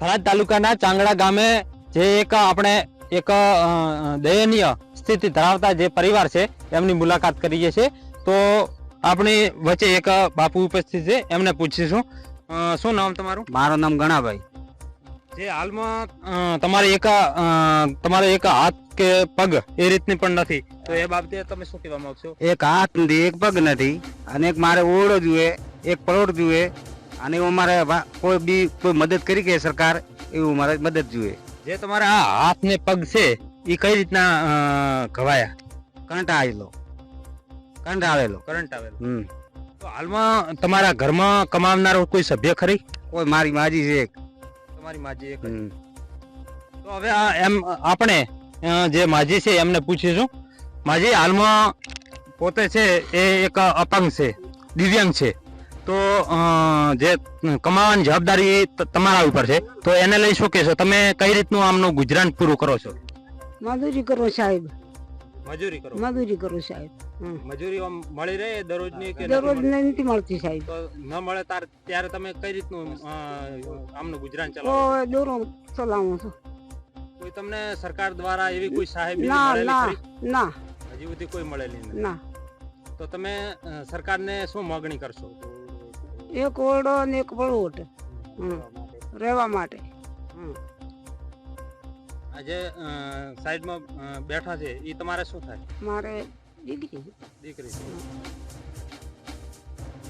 થરાદ તાલુકાના ચાંગડા ગામે જે એક આપણે એક દયનીય સ્થિતિ ધરાવતા જે પરિવાર છે એમની મુલાકાત કરીએ છીએ. તો આપણી વચ્ચે એક બાપુ ઉપસ્થિત છે એમને પૂછીશું. શું નામ તમારું? મારું નામ ગણાભાઈ. જે હાલમાં તમારે એક તમારે એક હાથ કે પગ એ રીતની પણ નથી. તો એ બાબતે તમે શું કહેવા માંગશો? એક હાથ નથી એક પગ નથી અને એક મારે ઓળો જુએ એક પરોડ જોઈએ. અને એવું મારે કોઈ બી કોઈ મદદ કરી કે સરકાર એવું મારે મદદ જોઈએ. જે તમારા આ હાથ ને પગ છે એ કઈ રીતના ઘવાયા? કરંટ આવેલો. કરંટ આવેલો. હમ. તો હાલમાં તમારા ઘરમાં કમાવનારો કોઈ સભ્ય ખરી? કોઈ મારી માજી છે એક. તમારી માજી એક તો હવે આ એમ આપણે જે માજી છે એમને પૂછીશું. માજી હાલમાં પોતે છે એ એક અપંગ છે દિવ્યાંગ છે. તો અ, જે કમાવાની જવાબદારી તમારા ઉપર છે. તો એને લઈ શું કહેશો? તમે કઈ રીતનું આમનું ગુજરાન પૂરું કરો છો? મજૂરી કરો સાહેબ. મજૂરી કરો? મજૂરી કરો સાહેબ. મજૂરી મળી રહે દરરોજની કે દરરોજ નથી મળતી સાહેબ. તો ન મળે તાર ત્યારે તમે કઈ રીતનું આમનું ગુજરાન તો દોરો ચલાવું છું. કોઈ તમને સરકાર દ્વારા એવી કોઈ સાહેબ ના ના ના. હજી સુધી કોઈ મળેલી નથી. ના. તો તમે સરકારને શું માગણી કરશો? એક ઓરડો ને એક હમ. રહેવા માટે. આજે સાઈડમાં બેઠા છે એ તમારે શું થાય? મારે દીકરી. દીકરી.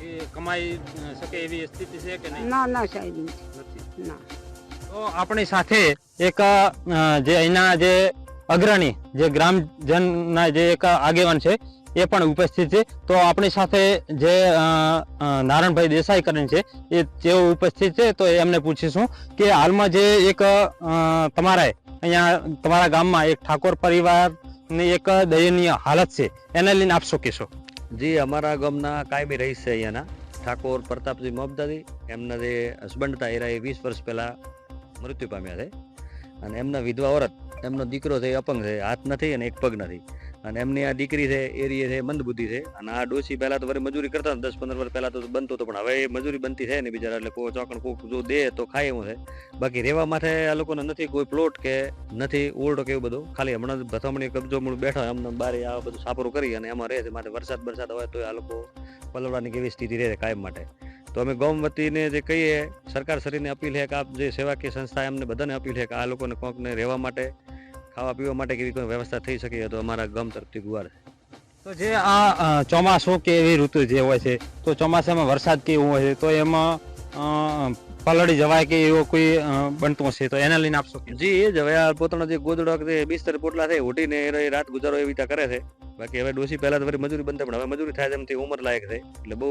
એ કમાઈ શકે એવી સ્થિતિ છે કે નહીં? ના ના સાહેબ. નથી. ના. તો આપણી સાથે એક જે અહીંના જે અગ્રણી જે ગ્રામજનના જે એક આગેવાન છે એ પણ ઉપસ્થિત છે. તો આપણી સાથે જે નારાયણભાઈ દેસાઈ કરીને છે, એ તેઓ ઉપસ્થિત છે. તો એમને પૂછીશું કે હાલમાં જે એક તમારે અહીંયા તમારા ગામમાં એક ઠાકોર પરિવારની એક દયનીય હાલત છે, એને લઈને આપ શું કહેશો? જી, અમારા ગામના કાયમી રહીશ છે અહીંયાના. ઠાકોર પ્રતાપજી મોબદાદી, એમના જે હસબન્ડ હતા એરા એ વીસ વર્ષ પહેલાં મૃત્યુ પામ્યા છે. અને એમના વિધવા ઓરત, એમનો દીકરો છે અપંગ છે. હાથ નથી અને એક પગ નથી. અને એમની આ દીકરી છે એરી છે, મંદબુદ્ધિ છે. અને આ ડોસી પહેલા તો વળી મજૂરી કરતા દસ પંદર વર્ષ પહેલા તો બનતો હતો, પણ હવે એ મજૂરી બનતી છે ને બિચારા, એટલે કોઈ ચોકણ કોક જો દે તો ખાય એવું છે. બાકી રહેવા માટે આ લોકોને નથી કોઈ પ્લોટ કે નથી ઓરડો કે એવું બધું. ખાલી હમણાં ભથામણી કબજો મૂળ બેઠા એમને બારે આ બધું સાપરું કરી અને એમાં રહે છે માટે વરસાદ વરસાદ હોય તો આ લોકો પલવડાની કેવી સ્થિતિ રહે છે કાયમ માટે. તો અમે ગૌમ વતીને જે કહીએ, સરકાર શ્રીને અપીલ છે કે આપ જે સેવાકીય સંસ્થા એમને બધાને અપીલ છે કે આ લોકોને કોંકને રહેવા માટે ખાવા પીવા માટે કેવી કોઈ વ્યવસ્થા થઈ શકે તો અમારા ગામ તરફથી ગુવાર. તો જે આ ચોમાસું કે એવી ઋતુ જે હોય છે તો ચોમાસામાં વરસાદ કેવો હોય છે તો એમાં પલળી જવાય કે એવો કોઈ બનતો હશે તો એને લઈને આપશો જી એ જ હવે આ પોતાનો જે ગોદડો કે બિસ્તર પોટલા થાય ઉઠીને એ રાત ગુજારો એવી રીતે કરે છે. બાકી હવે ડોસી પહેલા તો ફરી મજૂરી બનતા પણ હવે મજૂરી થાય તેમથી ઉંમર લાયક છે એટલે બહુ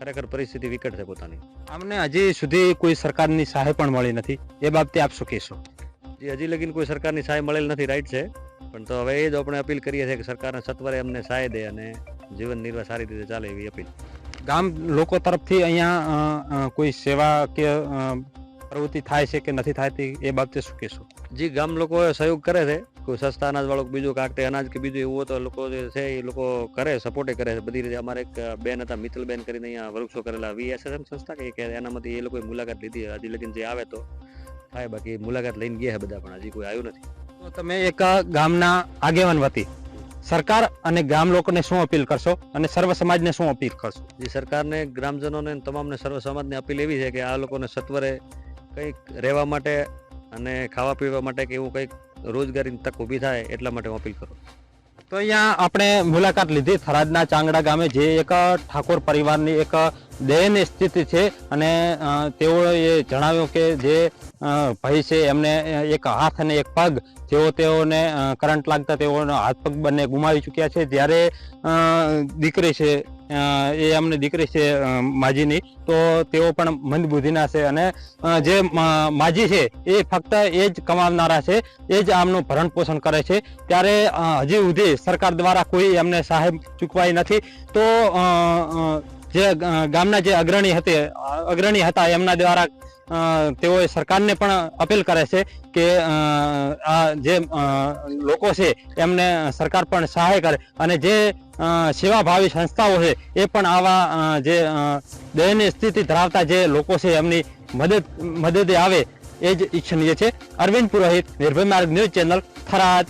ખરેખર પરિસ્થિતિ વિકટ છે પોતાની. અમને હજી સુધી કોઈ સરકારની સહાય પણ મળી નથી એ બાબતે આપ શું કહેશો? જે હજી લગીન કોઈ સરકારની સહાય મળેલ નથી રાઈટ છે. પણ તો હવે એ જ આપણે અપીલ કરીએ છીએ કે સરકારને સત્વરે અમને સહાય દે અને જીવન નિર્વાહ સારી રીતે ચાલે એવી અપીલ. ગામ લોકો તરફથી અહીંયા કોઈ સેવા કે પ્રવૃત્તિ થાય છે કે નથી થતી એ બાબતે શું કહેશો? જે ગામ લોકો સહયોગ કરે છે. કોઈ સસ્તા અનાજ વાળો બીજું કાંક તે અનાજ કે બીજું એવું તો લોકો જે છે એ લોકો કરે સપોર્ટે કરે છે. બધી રીતે અમારે એક બેન હતા મિત્તલબેન કરીને અહીંયા વૃક્ષો કરેલા વીએસએસએમ સંસ્થા કે એનામાંથી એ લોકોએ મુલાકાત લીધી. હજી લગીન જે આવે તો થાય બાકી મુલાકાત લઈને ગયા બધા પણ હજી કોઈ આવ્યું નથી. તો તમે એક ગામના આગેવાન વતી સરકાર અને ગામ લોકોને શું અપીલ કરશો અને સર્વ સમાજને શું અપીલ કરશો? જે સરકારને ગ્રામજનોને તમામને સર્વ સમાજને અપીલ એવી છે કે આ લોકોને સત્વરે કંઈક રહેવા માટે અને ખાવા પીવા માટે કે એવું કંઈક રોજગારીની તક ઊભી થાય એટલા માટે હું અપીલ કરું તો અહીંયા આપણે મુલાકાત લીધી થરાદના ચાંગડા ગામે જે એક ઠાકોર પરિવારની એક દયનીય સ્થિતિ છે અને તેઓએ જણાવ્યું કે જે ભાઈ છે એમને એક હાથ અને એક પગ, જેઓ તેઓને કરંટ લાગતા તેઓનો હાથ પગ બંને ગુમાવી ચૂક્યા છે. જ્યારે દીકરી છે એ અમને દીકરી છે માજીની, તો તેઓ પણ મંદબુદ્ધિના છે અને જે માજી છે એ ફક્ત એ જ કમાવનારા છે, એ જ આમનું ભરણ પોષણ કરે છે. ત્યારે હજી સુધી સરકાર દ્વારા કોઈ એમને સહાય ચૂકવાઈ નથી. તો જે ગામના જે અગ્રણી હતી અગ્રણી હતા, એમના દ્વારા તેઓએ સરકારને પણ અપીલ કરે છે કે આ જે લોકો છે, એમને સરકાર પણ સહાય કરે અને જે સેવાભાવી સંસ્થાઓ છે, એ પણ આવા જે દયનીય સ્થિતિ ધરાવતા જે લોકો છે, એમની મદદ, મદદે આવે, એ જ ઈચ્છનીય છે. અરવિંદ પુરોહિત, નિર્ભય માર્ગ ન્યૂઝ ચેનલ, થરાદ.